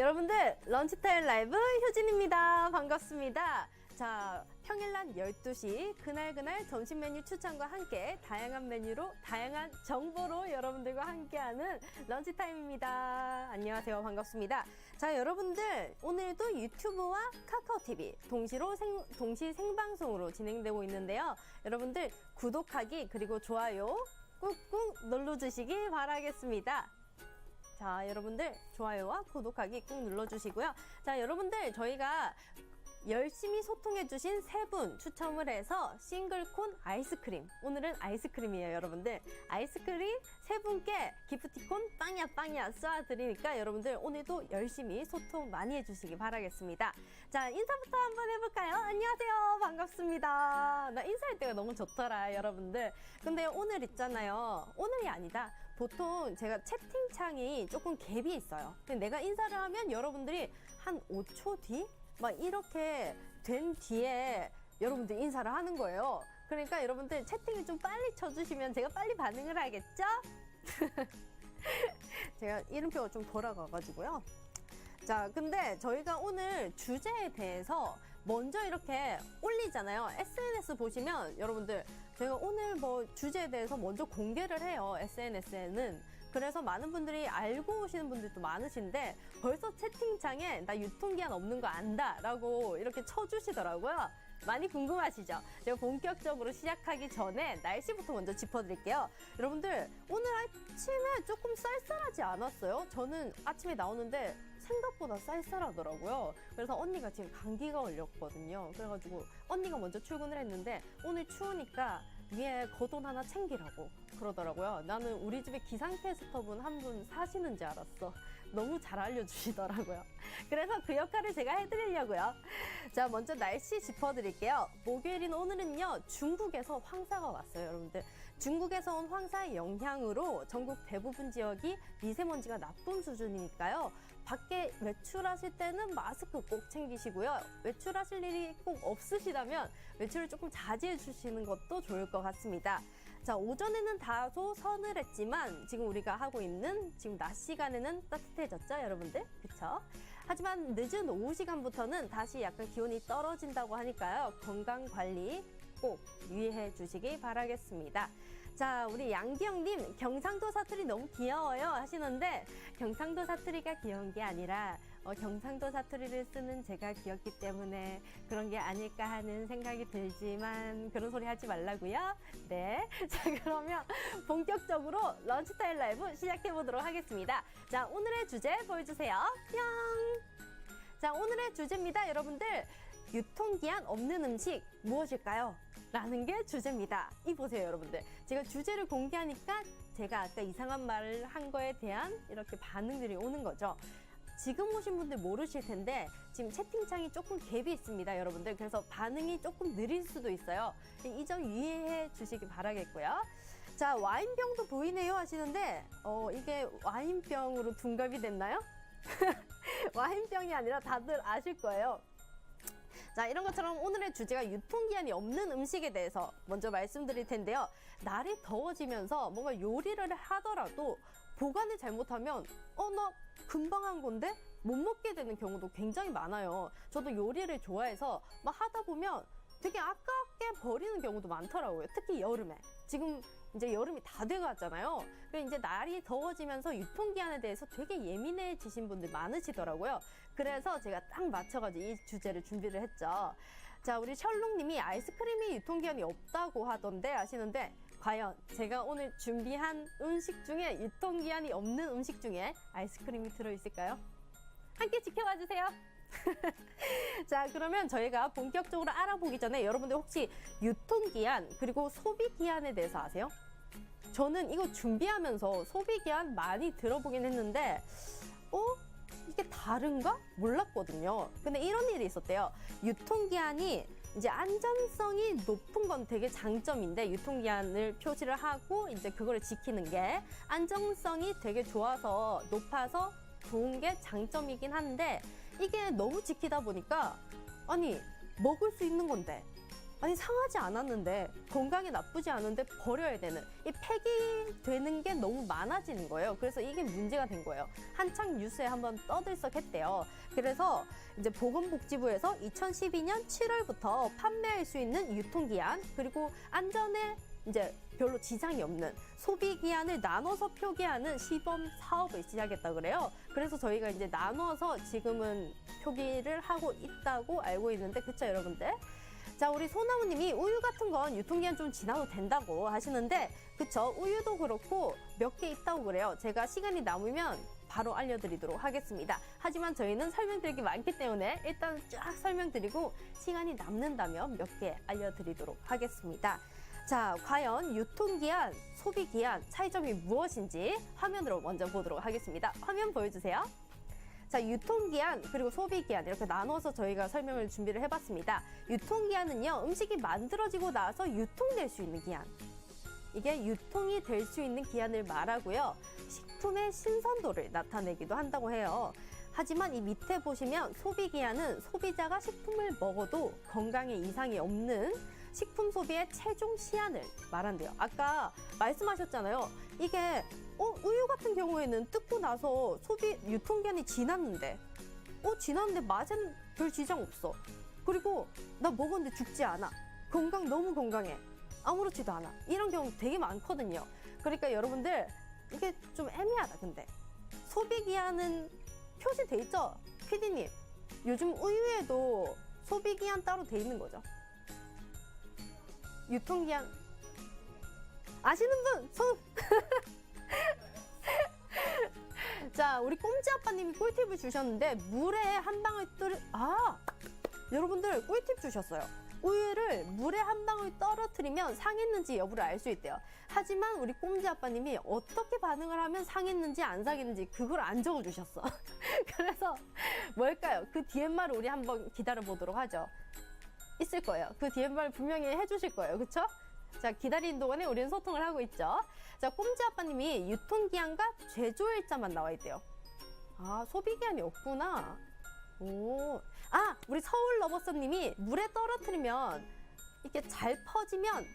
여러분들 런치타임 라이브 효진입니다. 반갑습니다. 자, 평일 낮 12시 그날그날 점심 메뉴 추천과 함께 다양한 메뉴로 다양한 정보로 여러분들과 함께하는 런치 타임입니다. 안녕하세요. 반갑습니다. 자, 여러분들 오늘도 유튜브와 카카오TV 동시로 생, 동시 생방송으로 진행되고 있는데요. 여러분들 구독하기 그리고 좋아요 꾹꾹 눌러 주시기 바라겠습니다. 자, 여러분들 좋아요와 구독하기 꾹 눌러주시고요. 자, 여러분들 저희가 열심히 소통해주신 세 분 추첨을 해서 싱글콘 아이스크림. 오늘은 아이스크림이에요, 여러분들. 아이스크림 세 분께 기프티콘 빵야 빵야 쏴드리니까 여러분들 오늘도 열심히 소통 많이 해주시기 바라겠습니다. 자, 인사부터 한번 해볼까요? 안녕하세요. 반갑습니다. 나 인사할 때가 너무 좋더라, 여러분들. 근데 오늘 있잖아요. 오늘이 아니다. 보통 제가 채팅창이 조금 갭이 있어요. 내가 인사를 하면 여러분들이 한 5초 뒤? 막 이렇게 된 뒤에 여러분들 인사를 하는 거예요. 그러니까 여러분들 채팅을 좀 빨리 쳐주시면 제가 빨리 반응을 하겠죠? 제가 이름표가 좀 돌아가가지고요. 자, 근데 저희가 오늘 주제에 대해서 먼저 이렇게 올리잖아요. SNS 보시면 여러분들 저희가 오늘 뭐 주제에 대해서 먼저 공개를 해요. SNS에는. 그래서 많은 분들이 알고 오시는 분들도 많으신데 벌써 채팅창에 나 유통기한 없는 거 안다 라고 이렇게 쳐주시더라고요. 많이 궁금하시죠? 제가 본격적으로 시작하기 전에 날씨부터 먼저 짚어드릴게요. 여러분들 오늘 아침에 조금 쌀쌀하지 않았어요? 저는 아침에 나오는데 생각보다 쌀쌀하더라고요. 그래서 언니가 지금 감기가 걸렸거든요. 그래가지고 언니가 먼저 출근을 했는데 오늘 추우니까 위에 겉옷 하나 챙기라고 그러더라고요. 나는 우리 집에 기상캐스터분 한 분 사시는 줄 알았어. 너무 잘 알려주시더라고요. 그래서 그 역할을 제가 해드리려고요. 자, 먼저 날씨 짚어드릴게요. 목요일인 오늘은요, 중국에서 황사가 왔어요, 여러분들. 중국에서 온 황사의 영향으로 전국 대부분 지역이 미세먼지가 나쁜 수준이니까요. 밖에 외출하실 때는 마스크 꼭 챙기시고요. 외출하실 일이 꼭 없으시다면 외출을 조금 자제해 주시는 것도 좋을 것 같습니다. 자, 오전에는 다소 서늘했지만 지금 우리가 하고 있는 지금 낮 시간에는 따뜻해졌죠, 여러분들? 그쵸? 하지만 늦은 오후 시간부터는 다시 약간 기온이 떨어진다고 하니까요. 건강 관리 꼭 유의해 주시기 바라겠습니다. 자, 우리 양기영님, 경상도 사투리 너무 귀여워요 하시는데, 경상도 사투리가 귀여운 게 아니라, 어, 경상도 사투리를 쓰는 제가 귀엽기 때문에 그런 게 아닐까 하는 생각이 들지만, 그런 소리 하지 말라고요. 네. 자, 그러면 본격적으로 런치타임 라이브 시작해 보도록 하겠습니다. 자, 오늘의 주제 보여주세요. 뿅! 자, 오늘의 주제입니다, 여러분들. 유통기한 없는 음식 무엇일까요? 라는 게 주제입니다. 이 보세요, 여러분들. 제가 주제를 공개하니까 제가 아까 이상한 말을 한 거에 대한 이렇게 반응들이 오는 거죠. 지금 오신 분들 모르실 텐데 지금 채팅창이 조금 갭이 있습니다, 여러분들. 그래서 반응이 조금 느릴 수도 있어요. 이 점 이해해 주시기 바라겠고요. 자, 와인병도 보이네요 하시는데 어, 이게 와인병으로 둔갑이 됐나요? 와인병이 아니라 다들 아실 거예요. 자, 이런 것처럼 오늘의 주제가 유통기한이 없는 음식에 대해서 먼저 말씀드릴 텐데요. 날이 더워지면서 뭔가 요리를 하더라도 보관을 잘못하면, 어, 나 금방 한 건데? 못 먹게 되는 경우도 굉장히 많아요. 저도 요리를 좋아해서 막 하다 보면 되게 아깝게 버리는 경우도 많더라고요. 특히 여름에. 지금 이제 여름이 다 돼갔잖아요. 그래서 이제 날이 더워지면서 유통기한에 대해서 되게 예민해지신 분들 많으시더라고요. 그래서 제가 딱 맞춰가지고 이 주제를 준비를 했죠. 자, 우리 셜록님이 아이스크림이 유통기한이 없다고 하던데 아시는데 과연 제가 오늘 준비한 음식 중에 유통기한이 없는 음식 중에 아이스크림이 들어있을까요? 함께 지켜봐 주세요. 자, 그러면 저희가 본격적으로 알아보기 전에 여러분들 혹시 유통기한 그리고 소비기한에 대해서 아세요? 저는 이거 준비하면서 소비기한 많이 들어보긴 했는데, 어? 이게 다른가? 몰랐거든요. 근데 이런 일이 있었대요. 유통기한이 이제 안전성이 높은 건 되게 장점인데 유통기한을 표시를 하고 이제 그거를 지키는 게 안정성이 되게 좋아서 높아서 좋은 게 장점이긴 한데 이게 너무 지키다 보니까 아니 먹을 수 있는 건데 아니 상하지 않았는데 건강에 나쁘지 않은데 버려야 되는 이 폐기되는 게 너무 많아지는 거예요. 그래서 이게 문제가 된 거예요. 한창 뉴스에 한번 떠들썩했대요. 그래서 이제 보건복지부에서 2012년 7월부터 판매할 수 있는 유통기한 그리고 안전에 이제 별로 지장이 없는 소비 기한을 나눠서 표기하는 시범 사업을 시작했다 그래요. 그래서 저희가 이제 나눠서 지금은 표기를 하고 있다고 알고 있는데 그쵸 여러분들? 자, 우리 소나무님이 우유 같은 건 유통기한 좀 지나도 된다고 하시는데, 그쵸? 우유도 그렇고 몇 개 있다고 그래요. 제가 시간이 남으면 바로 알려드리도록 하겠습니다. 하지만 저희는 설명드릴 게 많기 때문에 일단 쫙 설명드리고 시간이 남는다면 몇 개 알려드리도록 하겠습니다. 자, 과연 유통기한, 소비기한 차이점이 무엇인지 화면으로 먼저 보도록 하겠습니다. 화면 보여주세요. 자, 유통기한 그리고 소비기한 이렇게 나눠서 저희가 설명을 준비를 해봤습니다. 유통기한은요, 음식이 만들어지고 나서 유통될 수 있는 기한. 이게 유통이 될 수 있는 기한을 말하고요. 식품의 신선도를 나타내기도 한다고 해요. 하지만 이 밑에 보시면 소비기한은 소비자가 식품을 먹어도 건강에 이상이 없는 식품 소비의 최종 시한을 말한대요. 아까 말씀하셨잖아요. 이게 어, 우유 같은 경우에는 뜯고 나서 소비 유통기한이 지났는데, 어, 지났는데 맛은 별 지장 없어. 그리고 나 먹었는데 죽지 않아. 건강 너무 건강해. 아무렇지도 않아. 이런 경우 되게 많거든요. 그러니까 여러분들 이게 좀 애매하다. 근데 소비 기한은 표시돼 있죠, 피디님. 요즘 우유에도 소비 기한 따로 돼 있는 거죠. 유통기한 아시는 분 손. 자, 우리 꼼지 아빠님이 꿀팁을 주셨는데 물에 한 방울 떨아 여러분들 꿀팁 주셨어요. 우유를 물에 한 방울 떨어뜨리면 상했는지 여부를 알 수 있대요. 하지만 우리 꼼지 아빠님이 어떻게 반응을 하면 상했는지 안 상했는지 그걸 안 적어주셨어. 그래서 뭘까요? 그 DMR을 우리 한번 기다려 보도록 하죠. 있을 거예요. 그 DMR 분명히 해주실 거예요. 그쵸? 자, 기다리는 동안에 우리는 소통을 하고 있죠. 자, 꼼지 아빠님이 유통기한과 제조일자만 나와 있대요. 아, 소비기한이 없구나. 오. 아, 우리 서울 러버서님이 물에 떨어뜨리면 이게 잘 퍼지면,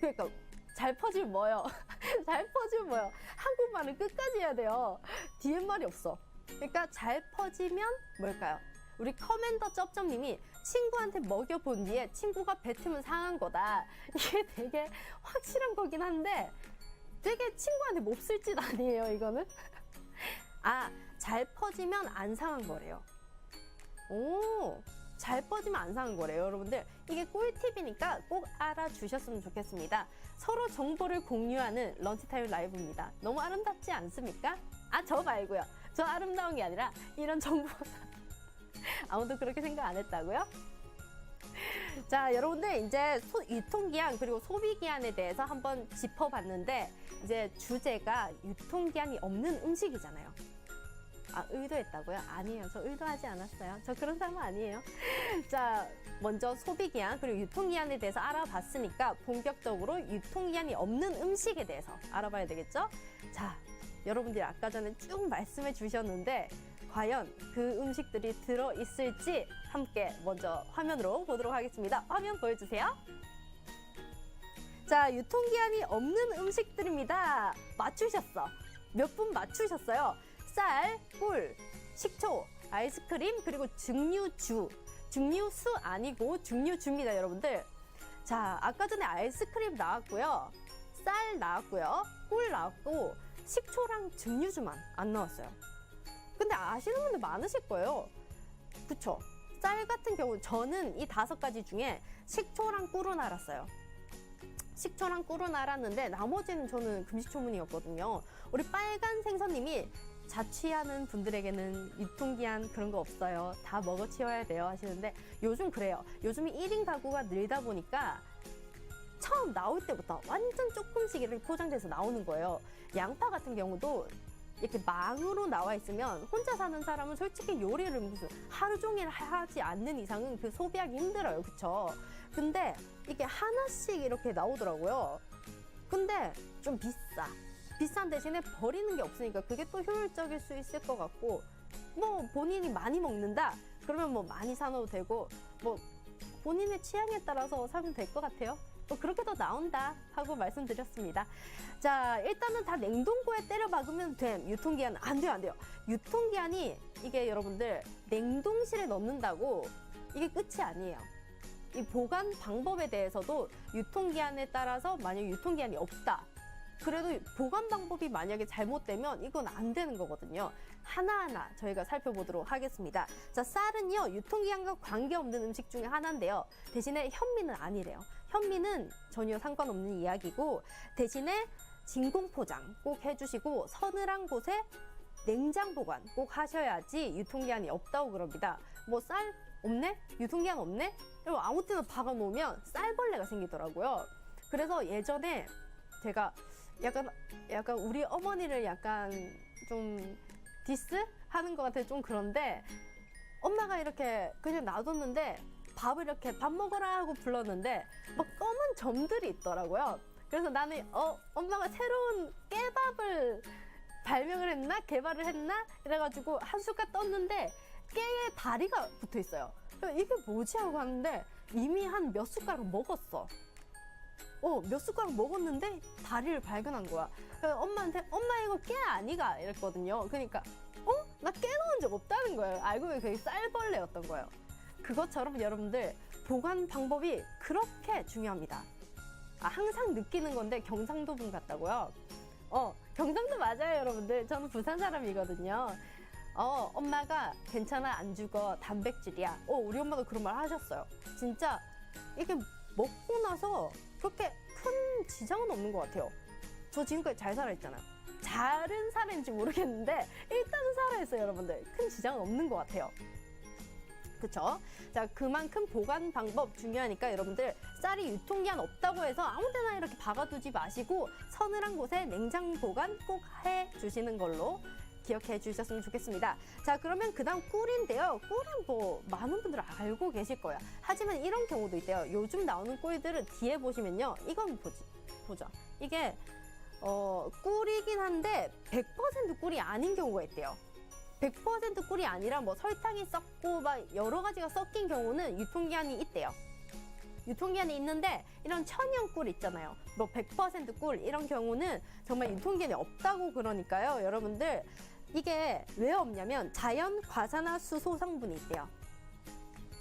그러니까 잘 퍼지면 뭐요? 잘 퍼지면 뭐요? 한국말을 끝까지 해야 돼요. 뒤엔 말이 없어. 그러니까 잘 퍼지면 뭘까요? 우리 커맨더 쩝쩝님이 친구한테 먹여본 뒤에 친구가 뱉으면 상한 거다. 이게 되게 확실한 거긴 한데 되게 친구한테 몹쓸 짓 아니에요, 이거는? 아, 잘 퍼지면 안 상한 거래요. 오, 잘 퍼지면 안 상한 거래요, 여러분들. 이게 꿀팁이니까 꼭 알아주셨으면 좋겠습니다. 서로 정보를 공유하는 런치타임 라이브입니다. 너무 아름답지 않습니까? 아, 저 말고요. 저 아름다운 게 아니라 이런 정보. 아무도 그렇게 생각 안 했다고요? 자, 여러분들 이제 소- 유통기한 그리고 소비기한에 대해서 한번 짚어봤는데 이제 주제가 유통기한이 없는 음식이잖아요. 아, 의도했다고요? 아니에요. 저 의도하지 않았어요. 저 그런 사람 아니에요. 자, 먼저 소비기한 그리고 유통기한에 대해서 알아봤으니까 본격적으로 유통기한이 없는 음식에 대해서 알아봐야 되겠죠? 자, 여러분들이 아까 전에 쭉 말씀해 주셨는데 과연 그 음식들이 들어 있을지 함께 먼저 화면으로 보도록 하겠습니다. 화면 보여주세요. 자, 유통기한이 없는 음식들입니다. 맞추셨어. 몇 분 맞추셨어요. 쌀, 꿀, 식초, 아이스크림, 그리고 증류주. 증류수 아니고 증류주입니다, 여러분들. 자, 아까 전에 아이스크림 나왔고요. 쌀 나왔고요. 꿀 나왔고, 식초랑 증류주만 안 나왔어요. 근데 아시는 분들 많으실 거예요. 그쵸? 쌀 같은 경우 저는 이 다섯 가지 중에 식초랑 꿀은 알았어요. 식초랑 꿀은 알았는데 나머지는 저는 금시초문이었거든요. 우리 빨간 생선님이 자취하는 분들에게는 유통기한 그런 거 없어요. 다 먹어 치워야 돼요 하시는데 요즘 그래요. 요즘 1인 가구가 늘다 보니까 처음 나올 때부터 완전 조금씩 이렇게 포장돼서 나오는 거예요. 양파 같은 경우도 이렇게 망으로 나와 있으면 혼자 사는 사람은 솔직히 요리를 무슨 하루 종일 하지 않는 이상은 그 소비하기 힘들어요. 그쵸? 근데 이게 하나씩 이렇게 나오더라고요. 근데 좀 비싸. 비싼 대신에 버리는 게 없으니까 그게 또 효율적일 수 있을 것 같고 뭐 본인이 많이 먹는다 그러면 뭐 많이 사놓어도 되고 뭐 본인의 취향에 따라서 사면 될 것 같아요. 뭐 그렇게도 나온다 하고 말씀드렸습니다. 자, 일단은 다 냉동고에 때려 박으면 됨. 유통기한 안 돼요, 안 돼요. 유통기한이 이게 여러분들 냉동실에 넣는다고 이게 끝이 아니에요. 이 보관 방법에 대해서도 유통기한에 따라서 만약 유통기한이 없다. 그래도 보관 방법이 만약에 잘못되면 이건 안 되는 거거든요. 하나하나 저희가 살펴보도록 하겠습니다. 자, 쌀은요, 유통기한과 관계없는 음식 중에 하나인데요. 대신에 현미는 아니래요. 현미는 전혀 상관없는 이야기고, 대신에 진공 포장 꼭 해주시고, 서늘한 곳에 냉장 보관 꼭 하셔야지 유통기한이 없다고 그럽니다. 뭐 쌀 없네? 유통기한 없네? 이러고 아무 때나 박아 놓으면 쌀벌레가 생기더라고요. 그래서 예전에 제가 약간 약간 우리 어머니를 약간 좀 디스 하는 것 같아 좀 그런데 엄마가 이렇게 그냥 놔뒀는데 밥을 이렇게 밥 먹어라 하고 불렀는데 막 검은 점들이 있더라고요. 그래서 나는 어 엄마가 새로운 깨밥을 발명을 했나 개발을 했나 이래가지고 한 숟갈 떴는데 깨에 다리가 붙어 있어요. 이게 뭐지 하고 하는데 이미 한 몇 숟가락 먹었어. 어, 몇 숟가락 먹었는데 다리를 발견한 거야. 엄마한테 엄마 이거 깨 아니가 이랬거든요. 그러니까 어? 나 깨 넣은 적 없다는 거예요. 알고 보니 그게 쌀벌레였던 거예요. 그것처럼 여러분들 보관 방법이 그렇게 중요합니다. 아, 항상 느끼는 건데 경상도 분 같다고요. 어, 경상도 맞아요, 여러분들. 저는 부산 사람이거든요. 어, 엄마가 괜찮아, 안 죽어, 단백질이야. 어, 우리 엄마도 그런 말 하셨어요. 진짜 이게 먹고 나서 그렇게 큰 지장은 없는 것 같아요. 저 지금까지 잘 살아있잖아요. 잘은 살아있는지 모르겠는데 일단은 살아있어요, 여러분들. 큰 지장은 없는 것 같아요. 그쵸? 자, 그만큼 보관 방법 중요하니까 여러분들 쌀이 유통기한 없다고 해서 아무 데나 이렇게 박아두지 마시고 서늘한 곳에 냉장 보관 꼭 해 주시는 걸로 기억해 주셨으면 좋겠습니다. 자, 그러면 그 다음 꿀인데요. 꿀은 뭐 많은 분들 알고 계실 거예요. 하지만 이런 경우도 있대요. 요즘 나오는 꿀들은 뒤에 보시면요. 이건 보지, 보죠. 이게 어, 꿀이긴 한데 100% 꿀이 아닌 경우가 있대요. 100% 꿀이 아니라 뭐 설탕이 섞고 막 여러 가지가 섞인 경우는 유통기한이 있대요. 유통기한이 있는데 이런 천연 꿀 있잖아요. 뭐 100%꿀 이런 경우는 정말 유통기한이 없다고 그러니까요. 여러분들 이게 왜 없냐면 자연 과산화 수소 성분이 있대요.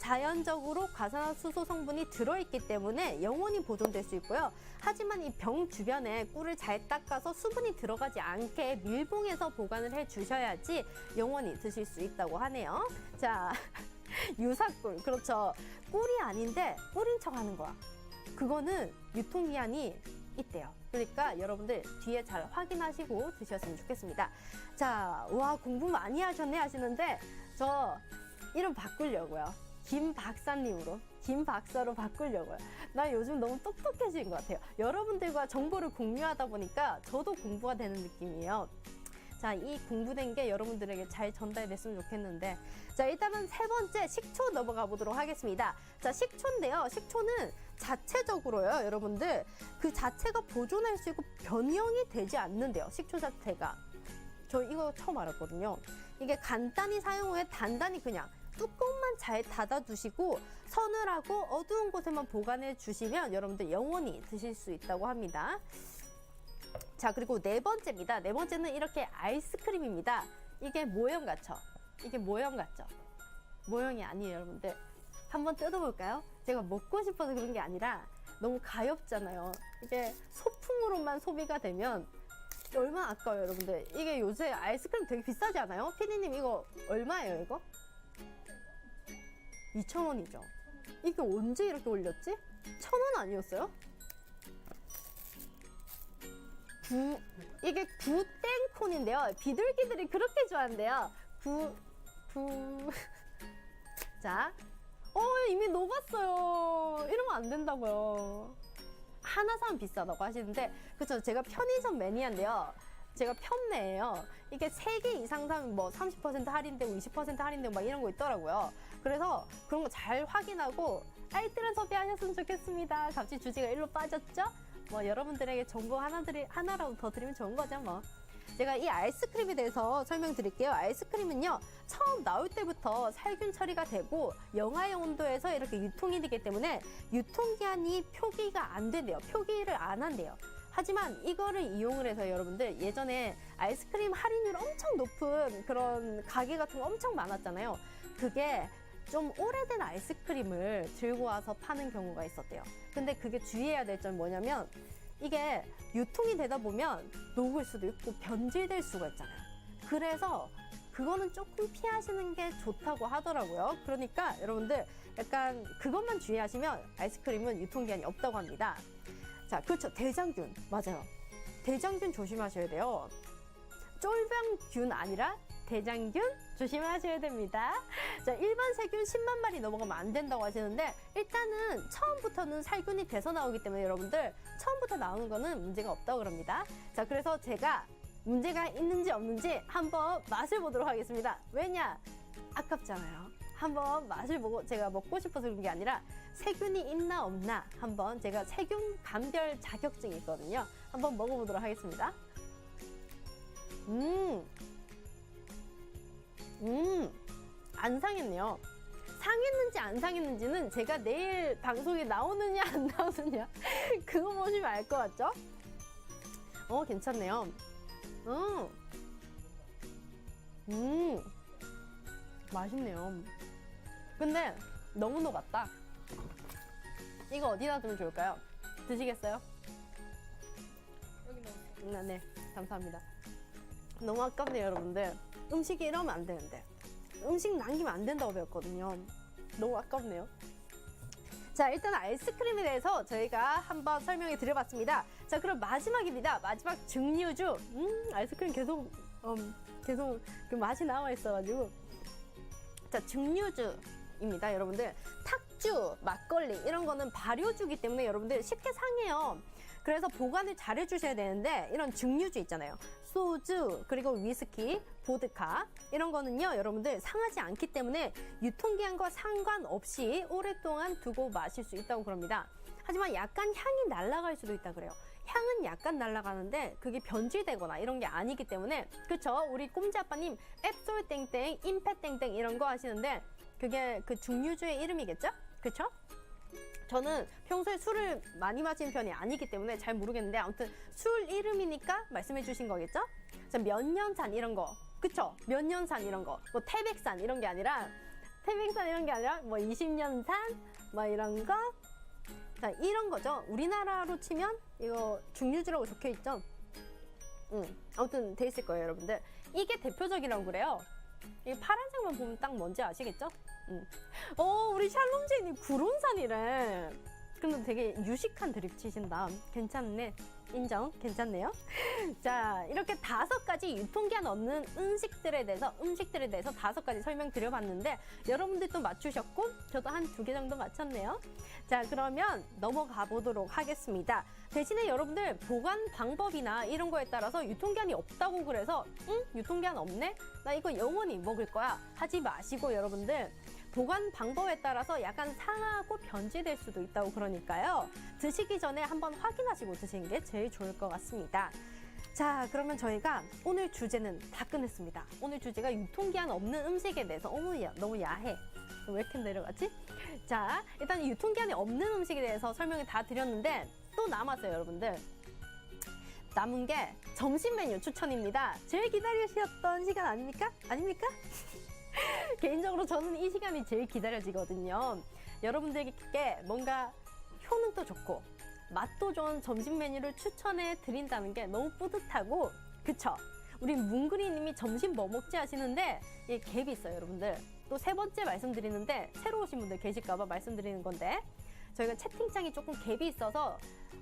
자연적으로 과산화수소 성분이 들어있기 때문에 영원히 보존될 수 있고요. 하지만 이 병 주변에 꿀을 잘 닦아서 수분이 들어가지 않게 밀봉해서 보관을 해 주셔야지 영원히 드실 수 있다고 하네요. 자, 유사꿀. 그렇죠. 꿀이 아닌데 꿀인 척 하는 거야. 그거는 유통기한이 있대요. 그러니까 여러분들 뒤에 잘 확인하시고 드셨으면 좋겠습니다. 자, 와, 공부 많이 하셨네 하시는데 저 이름 바꾸려고요. 김 박사님으로, 김 박사로 바꾸려고요. 나 요즘 너무 똑똑해진 것 같아요. 여러분들과 정보를 공유하다 보니까 저도 공부가 되는 느낌이에요. 자, 이 공부된 게 여러분들에게 잘 전달됐으면 좋겠는데. 자, 일단은 세 번째 식초 넘어가 보도록 하겠습니다. 자, 식초인데요. 식초는 자체적으로요, 여러분들. 그 자체가 보존할 수 있고 변형이 되지 않는데요. 식초 자체가. 저 이거 처음 알았거든요. 이게 간단히 사용 후에 단단히 그냥 뚜껑만 잘 닫아두시고 서늘하고 어두운 곳에만 보관해 주시면 여러분들 영원히 드실 수 있다고 합니다. 자, 그리고 네 번째입니다. 네 번째는 이렇게 아이스크림입니다. 이게 모형 같죠? 이게 모형 같죠? 모형이 아니에요, 여러분들. 한번 뜯어볼까요? 제가 먹고 싶어서 그런 게 아니라 너무 가엽잖아요. 이게 소품으로만 소비가 되면 얼마나 아까워요, 여러분들. 이게 요새 아이스크림 되게 비싸지 않아요? 피디님 이거 얼마예요, 이거? 2,000원이죠. 이게 언제 이렇게 올렸지? 1,000원 아니었어요? 구, 이게 구땡콘인데요. 비둘기들이 그렇게 좋아한대요. 구, 구. 자. 어, 이미 녹았어요. 이러면 안 된다고요. 하나 사면 비싸다고 하시는데, 그쵸. 제가 편의점 매니아인데요. 제가 편매예요. 이게 세 개 이상 사면 뭐 30% 할인되고 20% 할인되고 막 이런 거 있더라고요. 그래서 그런 거 잘 확인하고 알뜰한 소비하셨으면 좋겠습니다. 갑자기 주제가 일로 빠졌죠? 뭐 여러분들에게 정보 하나들이 하나라도 더 드리면 좋은 거죠, 뭐. 제가 이 아이스크림에 대해서 설명드릴게요. 아이스크림은요, 처음 나올 때부터 살균 처리가 되고 영하의 온도에서 이렇게 유통이 되기 때문에 유통기한이 표기가 안 된대요. 표기를 안 한대요. 하지만 이거를 이용을 해서 여러분들 예전에 아이스크림 할인율 엄청 높은 그런 가게 같은 거 엄청 많았잖아요. 그게 좀 오래된 아이스크림을 들고 와서 파는 경우가 있었대요. 근데 그게 주의해야 될 점이 뭐냐면 이게 유통이 되다 보면 녹을 수도 있고 변질될 수가 있잖아요. 그래서 그거는 조금 피하시는 게 좋다고 하더라고요. 그러니까 여러분들 약간 그것만 주의하시면 아이스크림은 유통기한이 없다고 합니다. 자, 그렇죠. 대장균. 맞아요. 대장균 조심하셔야 돼요. 쫄병균 아니라 대장균 조심하셔야 됩니다. 자, 일반 세균 10만 마리 넘어가면 안 된다고 하시는데 일단은 처음부터는 살균이 돼서 나오기 때문에 여러분들 처음부터 나오는 거는 문제가 없다고 그럽니다. 자, 그래서 제가 문제가 있는지 없는지 한번 맛을 보도록 하겠습니다. 왜냐? 아깝잖아요. 한번 맛을 보고 제가 먹고 싶어서 그런 게 아니라 세균이 있나 없나 한번 제가 세균 감별 자격증이 있거든요. 한번 먹어보도록 하겠습니다. 음, 음, 안 상했네요. 상했는지 안 상했는지는 제가 내일 방송에 나오느냐 안 나오느냐 그거 보시면 알 것 같죠? 어, 괜찮네요. 음, 음, 맛있네요. 근데 너무 녹았다. 이거 어디다 두면 좋을까요? 드시겠어요? 여기 넣어. 네, 네, 감사합니다. 너무 아깝네요, 여러분들. 음식이 이러면 안 되는데. 음식 남기면 안 된다고 배웠거든요. 너무 아깝네요. 자, 일단 아이스크림에 대해서 저희가 한번 설명해 드려봤습니다. 자, 그럼 마지막입니다. 마지막 증류주. 음, 아이스크림 계속, 음, 계속 그 맛이 나와 있어가지고. 자, 증류주 입니다, 여러분들. 탁주, 막걸리, 이런 거는 발효주기 때문에 여러분들 쉽게 상해요. 그래서 보관을 잘 해주셔야 되는데 이런 증류주 있잖아요. 소주 그리고 위스키, 보드카 이런 거는요 여러분들 상하지 않기 때문에 유통기한과 상관없이 오랫동안 두고 마실 수 있다고 그럽니다. 하지만 약간 향이 날아갈 수도 있다 그래요. 향은 약간 날아가는데 그게 변질되거나 이런 게 아니기 때문에 그쵸? 우리 꼼지 아빠님 앱솔 땡땡, 임페 땡땡 이런 거 하시는데 그게 그 증류주의 이름이겠죠? 그쵸? 저는 평소에 술을 많이 마시는 편이 아니기 때문에 잘 모르겠는데 아무튼 술 이름이니까 말씀해 주신 거겠죠? 자, 몇 년산 이런 거. 그쵸? 몇 년산 이런 거. 뭐 태백산 이런 게 아니라 태백산 이런 게 아니라 뭐 20년산 뭐 이런 거. 자, 이런 거죠. 우리나라로 치면 이거 중류주라고 적혀 있죠? 응. 아무튼 돼 있을 거예요, 여러분들. 이게 대표적이라고 그래요. 이 파란색만 보면 딱 뭔지 아시겠죠? 응. 어, 우리 샬롬제이님 구론산이래. 근데 되게 유식한 드립 치신다. 괜찮네. 인정. 괜찮네요. 자, 이렇게 다섯 가지 유통기한 없는 음식들에 대해서, 음식들에 대해서 다섯 가지 설명드려봤는데, 여러분들도 맞추셨고, 저도 한 두 개 정도 맞췄네요. 자, 그러면 넘어가 보도록 하겠습니다. 대신에 여러분들 보관 방법이나 이런 거에 따라서 유통기한이 없다고 그래서, 응? 유통기한 없네? 나 이거 영원히 먹을 거야. 하지 마시고, 여러분들. 보관 방법에 따라서 약간 상하고 변질될 수도 있다고 그러니까요. 드시기 전에 한번 확인하시고 드시는 게 제일 좋을 것 같습니다. 자, 그러면 저희가 오늘 주제는 다 끝냈습니다. 오늘 주제가 유통기한 없는 음식에 대해서 어머, 야, 너무 야해. 왜 이렇게 내려가지? 자, 일단 유통기한이 없는 음식에 대해서 설명을 다 드렸는데 또 남았어요, 여러분들. 남은 게 점심 메뉴 추천입니다. 제일 기다리셨던 시간 아닙니까? 아닙니까? 개인적으로 저는 이 시간이 제일 기다려지거든요. 여러분들께 뭔가 효능도 좋고 맛도 좋은 점심 메뉴를 추천해 드린다는 게 너무 뿌듯하고 그쵸? 우리 뭉그리님이 점심 뭐 먹지 하시는데 이 갭이 있어요, 여러분들. 또 세 번째 말씀드리는데 새로 오신 분들 계실까봐 말씀드리는 건데 저희가 채팅창이 조금 갭이 있어서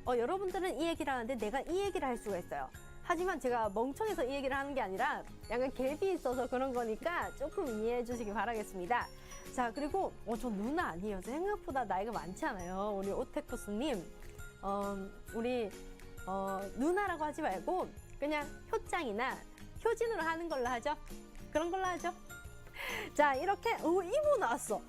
어, 여러분들은 이 얘기를 하는데 내가 이 얘기를 할 수가 있어요. 하지만 제가 멍청해서 이 얘기를 하는 게 아니라 약간 갭이 있어서 그런 거니까 조금 이해해 주시기 바라겠습니다. 자, 그리고 어, 저 누나 아니에요. 생각보다 나이가 많지 않아요. 우리 오테쿠스님. 어, 우리 어, 누나라고 하지 말고 그냥 효짱이나 효진으로 하는 걸로 하죠. 그런 걸로 하죠. 자, 이렇게 오, 이모 나왔어.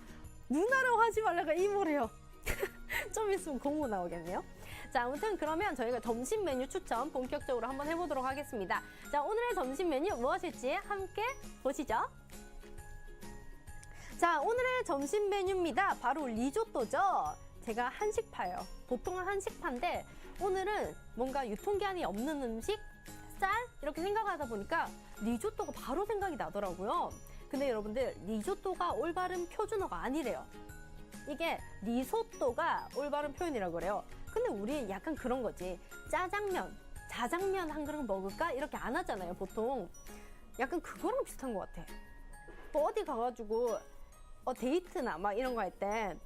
누나라고 하지 말라가 이모래요. 좀 있으면 고모 나오겠네요. 자, 아무튼 그러면 저희가 점심 메뉴 추천 본격적으로 한번 해보도록 하겠습니다. 자, 오늘의 점심 메뉴 무엇일지 함께 보시죠. 자, 오늘의 점심 메뉴입니다. 바로 리조또죠. 제가 한식파예요. 보통은 한식파인데 오늘은 뭔가 유통기한이 없는 음식, 쌀 이렇게 생각하다 보니까 리조또가 바로 생각이 나더라고요. 근데 여러분들 리조또가 올바른 표준어가 아니래요. 이게 리소또가 올바른 표현이라고 그래요. 근데 우리 약간 그런 거지. 짜장면, 자장면 한 그릇 먹을까? 이렇게 안 하잖아요, 보통. 약간 그거랑 비슷한 것 같아. 뭐 어디 가가지고 어, 데이트나 막 이런 거 할 때,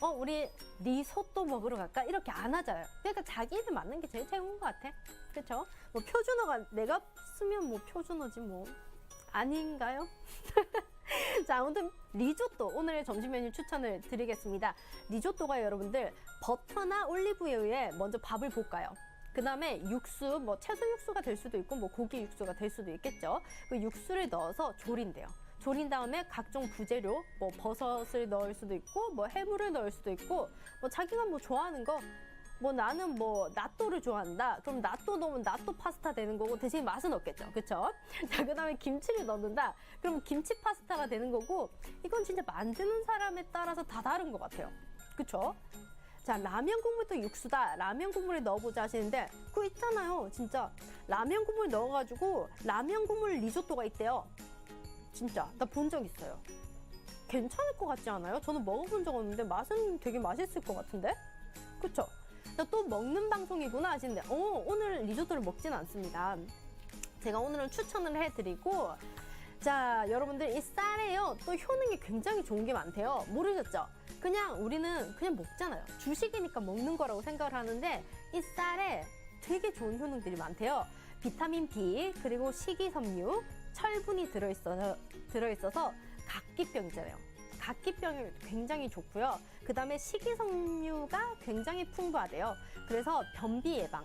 어, 우리 리소또 먹으러 갈까? 이렇게 안 하잖아요. 그러니까 자기 입에 맞는 게 제일 최고인 것 같아. 그쵸? 뭐 표준어가 내가 쓰면 뭐 표준어지 뭐. 아닌가요? 자, 아무튼 리조또 오늘의 점심 메뉴 추천을 드리겠습니다. 리조또가 여러분들 버터나 올리브유에 먼저 밥을 볶아요. 그 다음에 육수, 뭐 채소 육수가 될 수도 있고 뭐 고기 육수가 될 수도 있겠죠. 그 육수를 넣어서 조린대요. 조린 다음에 각종 부재료, 뭐 버섯을 넣을 수도 있고, 뭐 해물을 넣을 수도 있고, 뭐 자기가 뭐 좋아하는 거, 뭐 나는 뭐 나또를 좋아한다. 그럼 나또 넣으면 나또 파스타 되는 거고 대신 맛은 없겠죠. 그쵸? 자, 그 다음에 김치를 넣는다. 그럼 김치 파스타가 되는 거고, 이건 진짜 만드는 사람에 따라서 다 다른 것 같아요. 그쵸? 자, 라면 국물도 육수다. 라면 국물에 넣어보자 하시는데, 그거 있잖아요. 진짜. 라면 국물 넣어가지고, 라면 국물 리조또가 있대요. 진짜. 나 본 적 있어요. 괜찮을 것 같지 않아요? 저는 먹어본 적 없는데, 맛은 되게 맛있을 것 같은데? 그쵸? 자, 또 먹는 방송이구나 하시는데, 어, 오늘 리조또를 먹진 않습니다. 제가 오늘은 추천을 해드리고, 자, 여러분들 이 쌀에요. 또 효능이 굉장히 좋은 게 많대요. 모르셨죠? 그냥 우리는 그냥 먹잖아요. 주식이니까 먹는 거라고 생각을 하는데 이 쌀에 되게 좋은 효능들이 많대요. 비타민 B 그리고 식이섬유, 철분이 들어있어, 들어있어서 각기병이잖아요. 각기병이 굉장히 좋고요. 그 다음에 식이섬유가 굉장히 풍부하대요. 그래서 변비 예방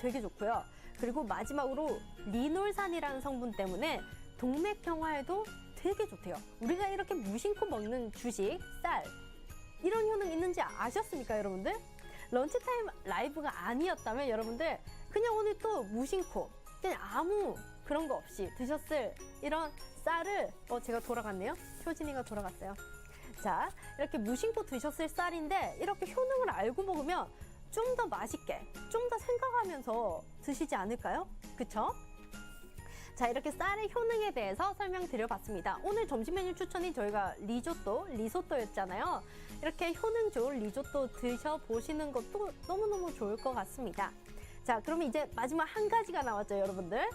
되게 좋고요. 그리고 마지막으로 리놀산이라는 성분 때문에 동맥 평화에도 되게 좋대요. 우리가 이렇게 무심코 먹는 주식, 쌀 이런 효능 있는지 아셨습니까, 여러분들? 런치타임 라이브가 아니었다면 여러분들 그냥 오늘 또 무심코 그냥 아무 그런 거 없이 드셨을 이런 쌀을 어 제가 돌아갔네요. 효진이가 돌아갔어요. 자 이렇게 무심코 드셨을 쌀인데 이렇게 효능을 알고 먹으면 좀 더 맛있게 좀 더 생각하면서 드시지 않을까요? 그쵸? 자, 이렇게 쌀의 효능에 대해서 설명드려봤습니다. 오늘 점심 메뉴 추천이 저희가 리조또, 리소또였잖아요. 이렇게 효능 좋은 리조또 드셔보시는 것도 너무너무 좋을 것 같습니다. 자, 그러면 이제 마지막 한 가지가 나왔죠, 여러분들.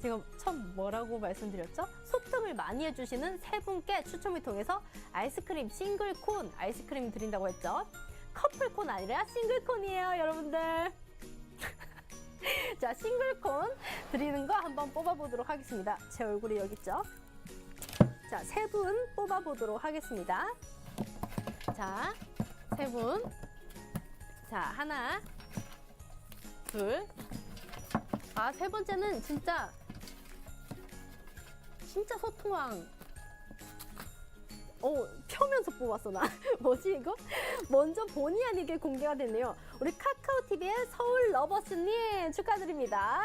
지금 처음 뭐라고 말씀드렸죠? 소통을 많이 해주시는 세 분께 추첨을 통해서 아이스크림 싱글콘 아이스크림 드린다고 했죠. 커플콘 아니라 싱글콘이에요, 여러분들. 자, 싱글콘 드리는 거 한번 뽑아보도록 하겠습니다. 제 얼굴이 여기 있죠? 자, 세 분 뽑아보도록 하겠습니다. 자, 세 분. 자, 하나, 둘. 아, 세 번째는 진짜, 진짜 소통왕. 어, 펴면서 뽑았어, 나. 뭐지, 이거? 먼저 본의 아니게 공개가 됐네요. 우리 카카오TV의 서울 러버스님 축하드립니다.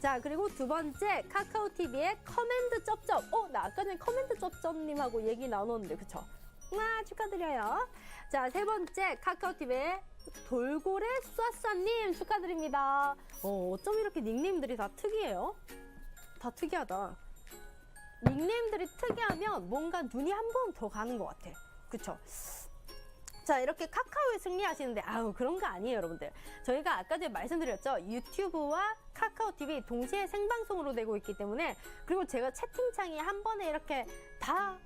자, 그리고 두 번째 카카오TV의 커맨드 쩝쩝. 어, 나 아까 전에 커맨드 쩝쩝님하고 얘기 나눴는데, 그쵸? 와, 축하드려요. 자, 세 번째 카카오TV의 돌고래 쏴쏴님 축하드립니다. 어, 어쩜 이렇게 닉네임들이 다 특이해요? 다 특이하다. 닉네임들이 특이하면 뭔가 눈이 한 번 더 가는 것 같아. 그쵸? 자, 이렇게 카카오에 승리하시는데, 아우, 그런 거 아니에요, 여러분들. 저희가 아까 전에 말씀드렸죠. 유튜브와 카카오 TV 동시에 생방송으로 되고 있기 때문에, 그리고 제가 채팅창이 한 번에 이렇게 다,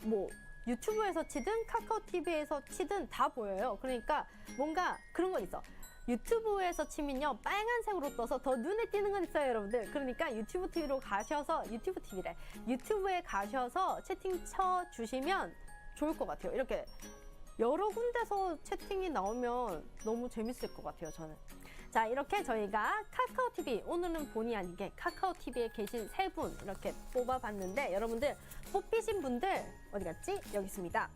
뭐, 유튜브에서 치든 카카오 TV에서 치든 다 보여요. 그러니까 뭔가 그런 건 있어. 유튜브에서 치면요 빨간색으로 떠서 더 눈에 띄는 건 있어요 여러분들. 그러니까 유튜브 TV로 가셔서 유튜브 TV래. 유튜브에 가셔서 채팅 쳐 주시면 좋을 것 같아요. 이렇게 여러 군데서 채팅이 나오면 너무 재밌을 것 같아요 저는. 자 이렇게 저희가 카카오 TV 오늘은 본의 아니게 카카오 TV에 계신 세 분 이렇게 뽑아봤는데 여러분들 뽑히신 분들 어디 갔지? 여기 있습니다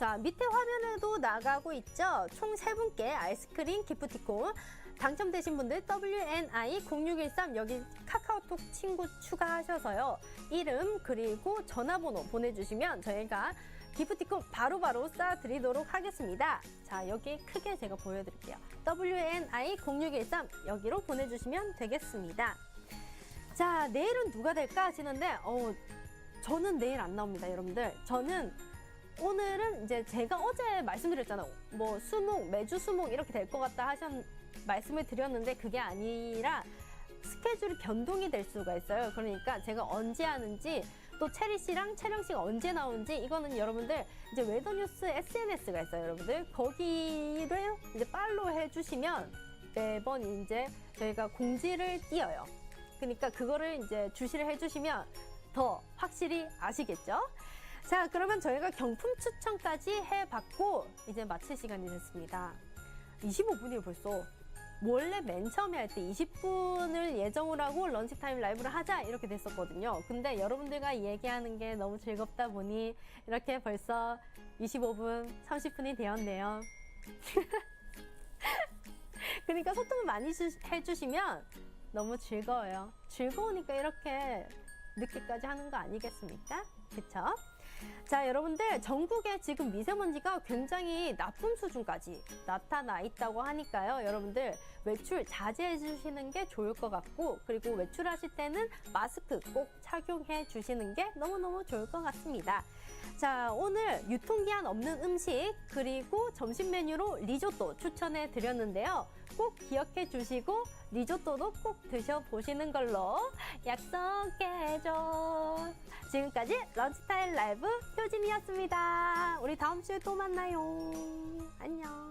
자, 밑에 화면에도 나가고 있죠? 총 세분께 아이스크림 기프티콘 당첨되신 분들 WNI0613 여기 카카오톡 친구 추가하셔서요. 이름 그리고 전화번호 보내주시면 저희가 기프티콘 바로바로 쏴드리도록 하겠습니다. 자, 여기 크게 제가 보여드릴게요. WNI0613 여기로 보내주시면 되겠습니다. 자, 내일은 누가 될까 하시는데, 어, 저는 내일 안 나옵니다, 여러분들. 저는 오늘은 이제 제가 어제 말씀드렸잖아요. 뭐 수목, 매주 수목 이렇게 될 것 같다 하셨, 말씀을 드렸는데 그게 아니라 스케줄이 변동이 될 수가 있어요. 그러니까 제가 언제 하는지 또 체리 씨랑 채령 씨가 언제 나오는지 이거는 여러분들 이제 웨더뉴스 SNS가 있어요, 여러분들. 거기를 이제 팔로우 해주시면 매번 이제 저희가 공지를 띄어요. 그러니까 그거를 이제 주시를 해주시면 더 확실히 아시겠죠? 자, 그러면 저희가 경품 추천까지 해봤고, 이제 마칠 시간이 됐습니다. 25분이에요, 벌써. 원래 맨 처음에 할 때 20분을 예정을 하고 런치타임 라이브를 하자 이렇게 됐었거든요. 근데 여러분들과 얘기하는 게 너무 즐겁다 보니 이렇게 벌써 25분, 30분이 되었네요. 그러니까 소통을 많이 주- 해주시면 너무 즐거워요. 즐거우니까 이렇게 늦게까지 하는 거 아니겠습니까? 그쵸? 자, 여러분들, 전국에 지금 미세먼지가 굉장히 나쁨 수준까지 나타나 있다고 하니까요. 여러분들, 외출 자제해 주시는 게 좋을 것 같고, 그리고 외출하실 때는 마스크 꼭 착용해 주시는 게 너무너무 좋을 것 같습니다. 자, 오늘 유통기한 없는 음식, 그리고 점심 메뉴로 리조또 추천해 드렸는데요. 꼭 기억해 주시고, 리조또도 꼭 드셔보시는 걸로 약속해줘. 지금까지 런치타임 라이브 효진이었습니다. 우리 다음 주에 또 만나요. 안녕.